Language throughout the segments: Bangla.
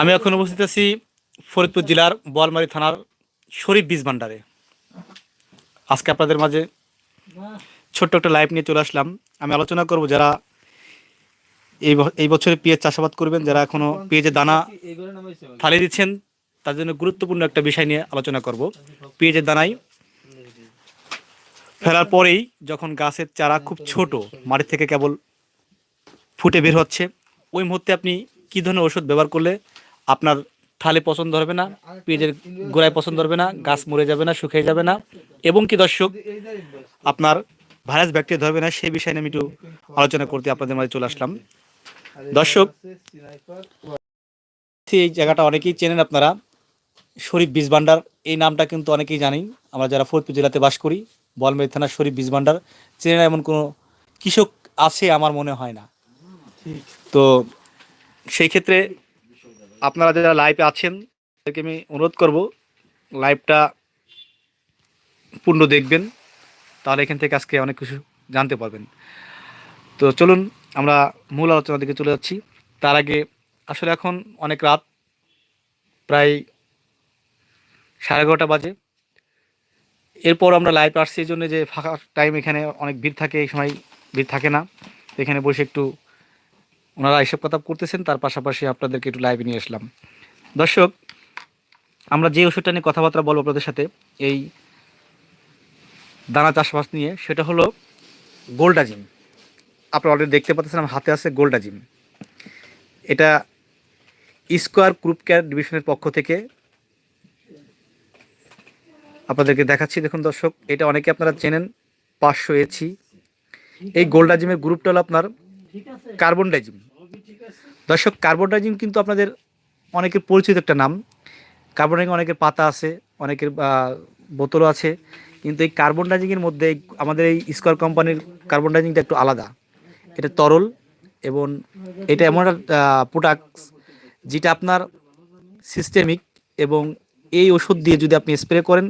আমি এখন উপস্থিত আছি ফরিদপুর জেলার বোয়ালমারি থানার শরীফ বীজ ভান্ডারে আজকে আপনাদের মাঝে ছোট্ট একটা লাইভ নিয়ে চলে আসলাম। আমি আলোচনা করব যারা এই এই বছরে পেঁয়াজ চাষাবাদ করবেন, যারা এখনও পেঁয়াজের দানা ফালিয়ে দিচ্ছেন তার জন্য গুরুত্বপূর্ণ একটা বিষয় নিয়ে আলোচনা করব। পেঁয়াজের দানাই ফেলার পরেই যখন গাছের চারা খুব ছোট, মাটি থেকে কেবল ফুটে বের হচ্ছে, ওই মুহূর্তে আপনি কী ধরনের ওষুধ ব্যবহার করলে আপনার থালে পছন্দ হবে না, পেঁয়াজের গোড়ায় পছন্দ হবে না, গাছ মরে যাবে না, শুকিয়ে যাবে না। এবং কি দর্শক, আপনার ভাইরাস ব্যাকটেরিয়া ধরবে না, সেই বিষয়ে আমি একটু আলোচনা করতে আপনাদের মাঝে চলে আসলাম। দর্শক, এই জায়গাটা অনেকেই চেনেন আপনারা, শরীফ বীজ ভান্ডার, এই নামটা কিন্তু অনেকেই জানেন। আমরা যারা ফরিদপুর জেলাতে বাস করি বলমের থানার শরীফ বীজ ভান্ডার, চেনে না এমন কোনো কৃষক আছে আমার মনে হয় না। তো সেই ক্ষেত্রে আপনারা যারা লাইভে আছেন, তাদেরকে আমি অনুরোধ করব লাইভটা পূর্ণ দেখবেন, তাহলে এখান থেকে আজকে অনেক কিছু জানতে পারবেন। তো চলুন, আমরা মূল আলোচনার দিকে চলে যাচ্ছি। তার আগে, আসলে এখন অনেক রাত, প্রায় সাড়ে এগারোটা বাজে। এরপর আমরা লাইভ আসছি, এই জন্য যে ফাঁকা টাইম এখানে অনেক ভিড় থাকে, এই সময় ভিড় থাকে না। এখানে বসে একটু ওনারা হিসাব কথা করতেছেন, তার পাশাপাশি আপনাদেরকে একটু লাইভে নিয়ে আসলাম। দর্শক, আমরা যে ওষুধটা নিয়ে কথাবার্তা বলব আপনাদের সাথে, এই দানা চাষবাস নিয়ে, সেটা হলো গোল্ডাজিম আপনারা অলরেডি দেখতে পাচ্ছেন, আমার হাতে আছে গোল্ডাজিম এটা স্কোয়ার গ্রুপ কেয়ার ডিভিশনের পক্ষ থেকে আপনাদেরকে দেখাচ্ছি। দেখুন দর্শক, এটা অনেকে আপনারা চেনেন, পাঁচশো এছি এই গোল্ডাজিমের গ্রুপটা হলো আপনার কার্বন ডাইজিম দর্শক কার্বন ডাইজিম কিন্তু আপনাদের অনেকের পরিচিত একটা নাম। কার্বন ডাইজিম অনেকের পাতা আছে অনেকের বোতলও আছে। কিন্তু এই কার্বন ডাইজিংয়ের মধ্যে আমাদের এই স্কোয়ার কোম্পানির কার্বন ডাইজিংটা একটু আলাদা। এটা তরল এবং এটা এমন একটা প্রোডাক্ট যেটা আপনার সিস্টেমিক এবং এই ওষুধ দিয়ে যদি আপনি স্প্রে করেন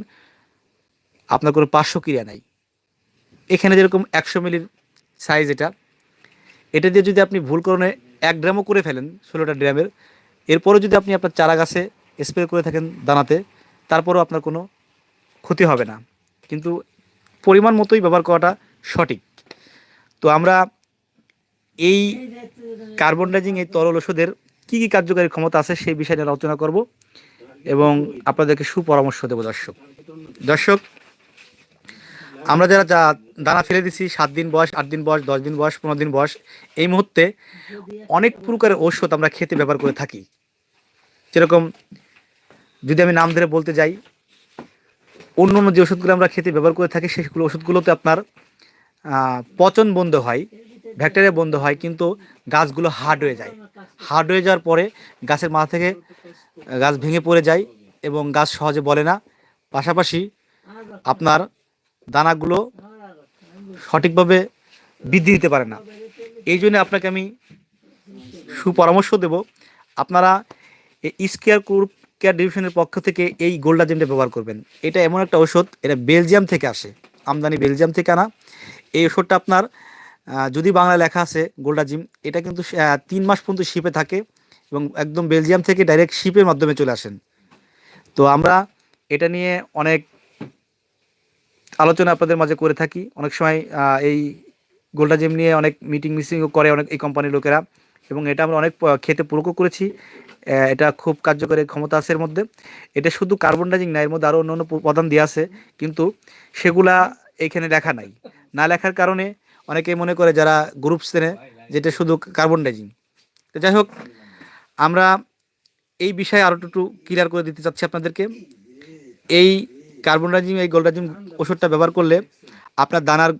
আপনার কোনো পার্শ্বক্রিয়া নাই। এখানে যেরকম একশো মিলির সাইজ এটা এটা দিয়ে যদি আপনি ভুল করণে এক ড্রামও করে ফেলেন ষোলোটা ড্রামের এরপরও যদি আপনি আপনার চারা গাছে স্প্রে করে থাকেন দানাতে, তারপরেও আপনার কোনো ক্ষতি হবে না। কিন্তু পরিমাণ মতোই ব্যবহার করাটা সঠিক। তো আমরা এই কার্বন ডাইজিং এই তরল ওষুধের কী কী কার্যকারী ক্ষমতা আছে সেই বিষয়ে আলোচনা করব এবং আপনাদেরকে সুপরামর্শ দেবো দর্শক। দর্শক আমরা যারা যা দানা ফেলে দিছি, সাত দিন বয়স, আট দিন বয়স, দশ দিন বয়স, পনেরো দিন বয়স, এই মুহূর্তে অনেক প্রকারের ঔষধ আমরা খেতে ব্যবহার করে থাকি। যেরকম যদি আমি নাম ধরে বলতে যাই, অন্য অন্য যে ওষুধগুলো আমরা খেতে ব্যবহার করে থাকি, সেগুলো ওষুধগুলোতে আপনার পচন বন্ধ হয়, ব্যাকটেরিয়া বন্ধ হয়, কিন্তু গাছগুলো হার্ড হয়ে যায়। হার্ড হয়ে যাওয়ার পরে গাছের মাথা থেকে গাছ ভেঙে পড়ে যায় এবং গাছ সহজে বলে না। পাশাপাশি আপনার দানাগুলো সঠিকভাবে বৃদ্ধি দিতে পারে না। এই জন্য আপনাকে আমি সুপরামর্শ দেব, আপনারা স্কেয়ার গ্রুপ কেয়ার ডিভিশনের পক্ষ থেকে এই গোল্ডাজিমটা ব্যবহার করবেন। এটা এমন একটা ওষুধ এটা বেলজিয়াম থেকে আসে, আমদানি বেলজিয়াম থেকে আনা। এই ওষুধটা আপনার যদি বাংলা লেখা আছে গোল্ডাজিম এটা কিন্তু তিন মাস পর্যন্ত শিপে থাকে এবং একদম বেলজিয়াম থেকে ডাইরেক্ট শিপের মাধ্যমে চলে আসেন। তো আমরা এটা নিয়ে অনেক আলোচনা আপনাদের মাঝে করে থাকি। অনেক সময় এই গোল্ডা জিম নিয়ে অনেক মিটিং মিসিংও করে অনেক এই কোম্পানির লোকেরা। এবং এটা আমরা অনেক খেতে প্রয়োগও করেছি। এটা খুব কার্যকরী ক্ষমতা আছে এর মধ্যে। এটা শুধু কার্বন ডাইজিং না, এর মধ্যে আরও অন্য অন্য উপাদান দিয়ে আছে। কিন্তু সেগুলা এখানে লেখা নাই। না লেখার কারণে অনেকে মনে করে যারা গ্রুপ শ্রেণে যেটা শুধু কার্বন ডাইজিং তো যাই হোক, আমরা এই বিষয়ে আরও একটু ক্লিয়ার করে দিতে চাচ্ছি আপনাদেরকে। এই কার্বনডাজিম এই গোল্ড রাইজিং ওষুধটা ব্যবহার করলে আপনার দানার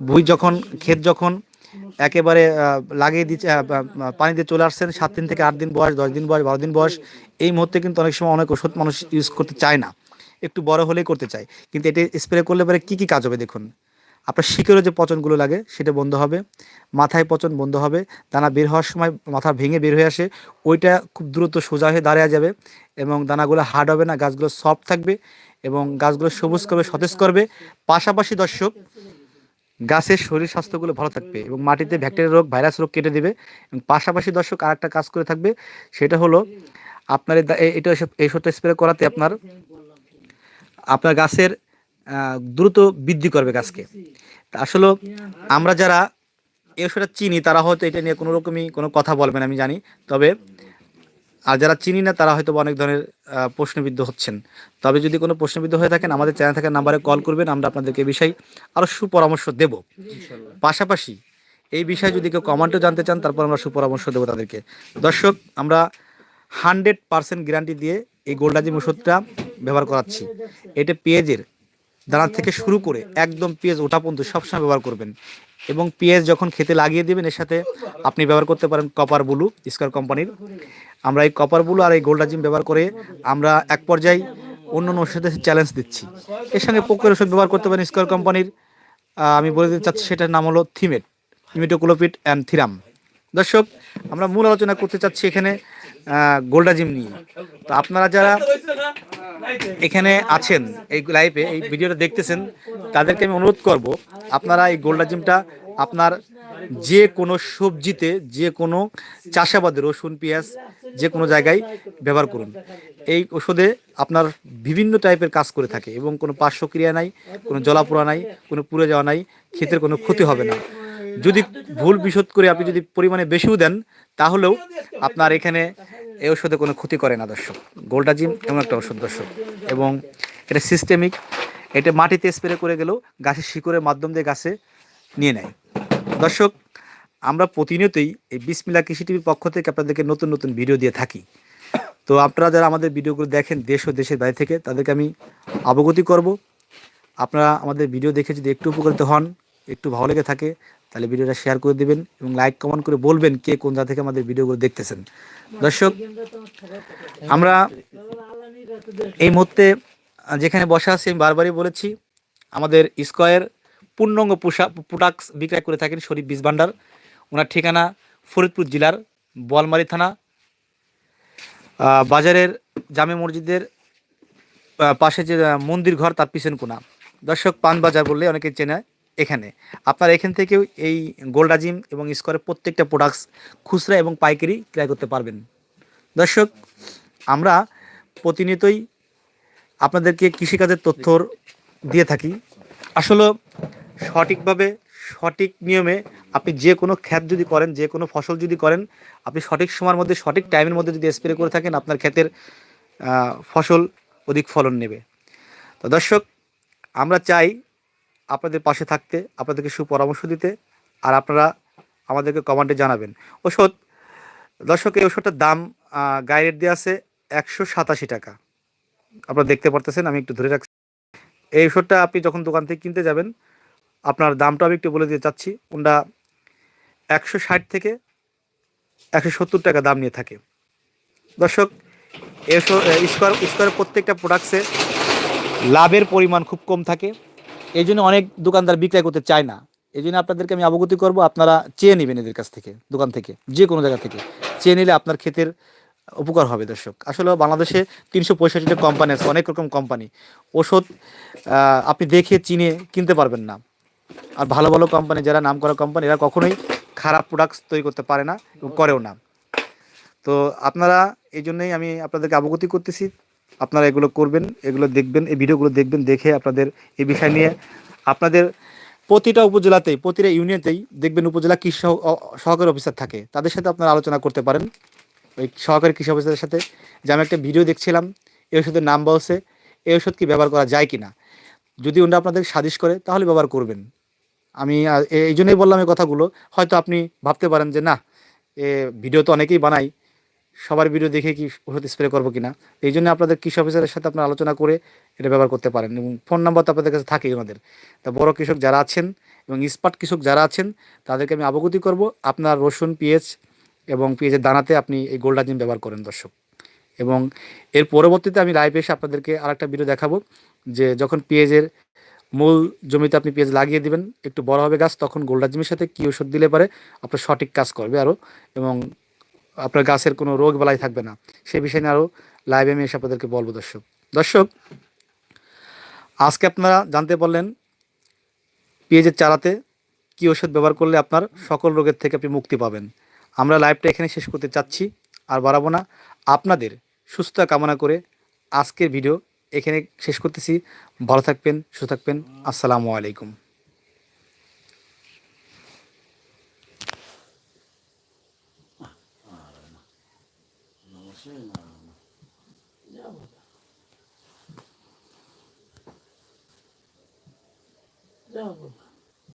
ভুই যখন, ক্ষেত যখন একেবারে লাগিয়ে দিচ্ছে পানি দিয়ে চলে আসছেন, সাত দিন থেকে আট দিন বয়স, দশ দিন বয়স, বারো দিন বয়স, এই মুহূর্তে কিন্তু অনেক সময় অনেক ওষুধ মানুষ ইউজ করতে চায় না। একটু বড় হলেই করতে চায়। কিন্তু এটি স্প্রে করলে পরে কী কী কাজ হবে দেখুন? আপনার শিকড়ে যে পচনগুলো লাগে সেটা বন্ধ হবে, মাথায় পচন বন্ধ হবে, দানা বের হওয়ার সময় মাথা ভেঙে বের হয়ে আসে, ওইটা খুব দ্রুত সোজা হয়ে দাঁড়িয়ে যাবে এবং দানাগুলো হার্ড হবে না, গাছগুলো সফট থাকবে এবং গাছগুলো সবুজ করবে, সতেজ করবে। পাশাপাশি দর্শক, গাছের শরীর স্বাস্থ্যগুলো ভালো থাকবে এবং মাটিতে ব্যাকটেরিয়া রোগ ভাইরাস রোগ কেটে দেবে এবং পাশাপাশি দর্শক আর একটা কাজ করে থাকবে, সেটা হলো আপনার এটা এই ওষুধটা স্প্রে করাতে আপনার আপনার গাছের দ্রুত বৃদ্ধি করবে গাছকে। আসলে আমরা যারা ওষুধটা চিনি, তারা হয়তো এটা নিয়ে কোনো রকমই কোনো কথা বলবেন, আমি জানি। তবে আর যারা চিনি না, তারা হয়তো অনেক ধরনের প্রশ্নবিদ্ধ হচ্ছেন। তবে যদি কোনো প্রশ্নবিদ্ধ হয়ে থাকেন, আমাদের চ্যানেল থাকার নাম্বারে কল করবেন, আমরা আপনাদেরকে এই বিষয়ে আরও সুপরামর্শ দেব। পাশাপাশি এই বিষয়ে যদি কেউ কমেন্টও জানতে চান, তারপর আমরা সুপরামর্শ দেবো তাদেরকে। দর্শক, আমরা হান্ড্রেড পার্সেন্ট গ্যারান্টি দিয়ে এই গোল্ডাজিম ওষুধটা ব্যবহার করাচ্ছি। এটা পেঁয়াজের দানা থেকে শুরু করে একদম পেঁয়াজ ওঠা পর্যন্ত সবসময় ব্যবহার করবেন। এবং পেঁয়াজ যখন খেতে লাগিয়ে দেবেন, এর সাথে আপনি ব্যবহার করতে পারেন কপার ব্লু স্কোয়ার কোম্পানির আমরা এই কপার ব্লু আর এই গোল্ডাজিম ব্যবহার করে আমরা এক পর্যায়ে অন্য অন্য ওষুধের চ্যালেঞ্জ দিচ্ছি। এর সঙ্গে পোকের ওষুধ ব্যবহার করতে পারেন স্কোয়ার কোম্পানির আমি বলে দিতে চাচ্ছি সেটার নাম হলো থিমেট ইমিটোক্লোপিড অ্যান্ড থিরাম দর্শক, আমরা মূল আলোচনা করতে চাচ্ছি এখানে গোল্ডাজিম নিয়ে। তো আপনারা যারা এখানে আছেন, এই লাইভে এই ভিডিওটা দেখতেছেন, তাদেরকে আমি অনুরোধ করব, আপনারা এই গোল্ডাজিমটা আপনার যে কোনো সবজিতে, যে কোনো চাষাবাদে রসুন, পেঁয়াজ, যে কোনো জায়গায় ব্যবহার করুন। এই ওষুধে আপনার বিভিন্ন টাইপের কাজ করে থাকে এবং কোনো পার্শ্বক্রিয়া নাই, কোনো জলাপোড়া নাই, কোনো পুড়ে যাওয়া নাই, ক্ষেতের কোনো ক্ষতি হবে না। যদি ভুল বিশোধ করে আপনি যদি পরিমাণে বেশিও দেন, তাহলেও আপনার এখানে এই ওষুধে কোনো ক্ষতি করে না, দর্শক। গোল্ডাজিম এমন একটা ওষুধ দর্শক। এবং এটা সিস্টেমিক এটা মাটিতে স্প্রে করে গেলেও গাছের শিকড়ের মাধ্যম দিয়ে গাছে নিয়ে নেয়। দর্শক, আমরা প্রতিনিয়তই এই বিসমিল্লা কৃষি টিভির পক্ষ থেকে আপনাদেরকে নতুন নতুন ভিডিও দিয়ে থাকি। তো আপনারা যারা আমাদের ভিডিওগুলো দেখেন দেশ ও দেশের বাইরে থেকে, তাদেরকে আমি অবগতি করব। আপনারা আমাদের ভিডিও দেখে যদি একটু উপকৃত হন, একটু ভালো লেগে থাকে তাহলে ভিডিওটা শেয়ার করে দিবেন এবং লাইক কমেন্ট করে বলবেন কে কোন জায়গা থেকে আমাদের ভিডিওগুলো দেখতেছেন। দর্শক, আমরা এই মুহূর্তে যেখানে বসা আছি, আমি বারবারই বলেছি, আমাদের স্কোয়ার পূর্ণাঙ্গ পোশাক প্রোডাক্টস বিক্রয় করে থাকেন শরীফ বীজ ভান্ডার। ওনার ঠিকানা ফরিদপুর জেলার বোয়ালমারি থানা। বাজারের জামে মসজিদের পাশে যে মন্দির ঘর, তার পিছন কোনা। দর্শক, পান বাজার বললে অনেকে চেনে। এখানে। আপনারা এখান থেকেও এই গোল্ডাজিম এবং স্কোয়ারের প্রত্যেকটা প্রোডাক্টস খুচরা এবং পাইকারি ক্রয় করতে পারবেন। দর্শক, আমরা প্রতিনিয়তই আপনাদেরকে কৃষিকাজের তথ্য দিয়ে থাকি। আসলে সঠিকভাবে, সঠিক নিয়মে আপনি যে কোনো ক্ষেত যদি করেন, যে কোনো ফসল যদি করেন, আপনি সঠিক সময়ের মধ্যে, সঠিক টাইমের মধ্যে যদি স্প্রে করে থাকেন, আপনার ক্ষেতের ফসল অধিক ফলন নেবে। তো দর্শক, আমরা চাই আপনাদের পাশে থাকতে, আপনাদেরকে সুপরামর্শ দিতে, আর আপনারা আমাদেরকে কমেন্টে জানাবেন। ওষুধ, দর্শক, এই ওষুধটার দাম গায়ে রেট দেওয়া আছে একশো সাতাশি টাকা। আপনারা দেখতে পারতেছেন, আমি একটু ধরে রাখছি। এই ওষুধটা আপনি যখন দোকান থেকে কিনতে যাবেন, আপনার দামটা আমি একটু বলে দিতে চাচ্ছি। কোনটা একশো ষাট থেকে একশো সত্তর টাকা দাম নিয়ে থাকে। দর্শক এই স্কোয়ার, স্কোয়ারের প্রত্যেকটা প্রোডাক্টসে লাভের পরিমাণ খুব কম থাকে। এই জন্য অনেক দোকানদার বিক্রয় করতে চায় না। এই জন্য আপনাদেরকে আমি অবগতি করব, আপনারা চেয়ে নেবেন এদের কাছ থেকে, দোকান থেকে, যে কোনো জায়গা থেকে। চেয়ে নিলে আপনার ক্ষেতের উপকার হবে দর্শক। আসলে বাংলাদেশে তিনশো পঁয়ষট্টিটা কোম্পানি আছে, অনেক রকম কোম্পানি ওষুধ আপনি দেখে, চিনে কিনতে পারবেন না। আর ভালো ভালো কোম্পানি যারা নাম করা কোম্পানি এরা কখনোই খারাপ প্রোডাক্টস তৈরি করতে পারে না করেও না। তো আপনারা, এই জন্যই আমি আপনাদেরকে অবগতি করতেছি। আপনারা এগুলো করবেন, এগুলো দেখবেন, এই ভিডিওগুলো দেখবেন, দেখে আপনাদের এই বিষয় নিয়ে আপনাদের প্রতিটা উপজেলাতেই, প্রতিটা ইউনিয়নতেই দেখবেন উপজেলা কৃষি সহ- সহকারী অফিসার থাকে। তাদের সাথে আপনারা আলোচনা করতে পারেন। ওই সহকারী কৃষি অফিসারের সাথে যে আমি একটা ভিডিও দেখছিলাম, এই ওষুধের নাম বলছে, এই ওষুধ কি ব্যবহার করা যায় কি না যদি ওনারা আপনাদের সাজেশ করে, তাহলে ব্যবহার করবেন। আমি এই জন্যই বললাম এই কথাগুলো। হয়তো আপনি ভাবতে পারেন যে, না, এ ভিডিও তো অনেকেই বানাই সবার ভিডিও দেখে কি ওষুধ স্প্রে করব কিনা। এই জন্য আপনাদের কৃষি অফিসারের সাথে আপনারা আলোচনা করে এটা ব্যবহার করতে পারেন এবং ফোন নাম্বার তো আপনাদের কাছে থাকেই ওনাদের। তা বড় কৃষক যারা আছেন এবং স্পাট কৃষক যারা আছেন, তাদেরকে আমি অবগতি করব, আপনার রসুন, পেঁয়াজ এবং পেঁয়াজের দানাতে আপনি এই গোল্ডাজিম ব্যবহার করেন দর্শক। এবং এর পরবর্তীতে আমি লাইভে এসে আপনাদেরকে আরেকটা ভিডিও দেখাবো, যে যখন পেঁয়াজের মূল জমিতে আপনি পেঁয়াজ লাগিয়ে দিবেন, একটু বড় হবে গাছ, তখন গোল্ডাজিমের সাথে কী ওষুধ দিলে পারে, আপনার সঠিক কাজ করবে আরও এবং আপনার গাছের কোনো রোগ বালাই থাকবে না। সে বিষয় নিয়ে আরও লাইভে আমি এসে আপনাদেরকে বলব দর্শক। দর্শক, আজকে আপনারা জানতে পারলেন পেঁয়াজের চারাতে কী ওষুধ ব্যবহার করলে আপনার সকল রোগের থেকে আপনি মুক্তি পাবেন। আমরা লাইভটা এখানে শেষ করতে চাচ্ছি, আর বাড়াবো না। আপনাদের সুস্থতা কামনা করে আজকের ভিডিও এখানে শেষ করতেছি। ভালো থাকবেন, সুস্থ থাকবেন। আসসালামু আলাইকুম। No.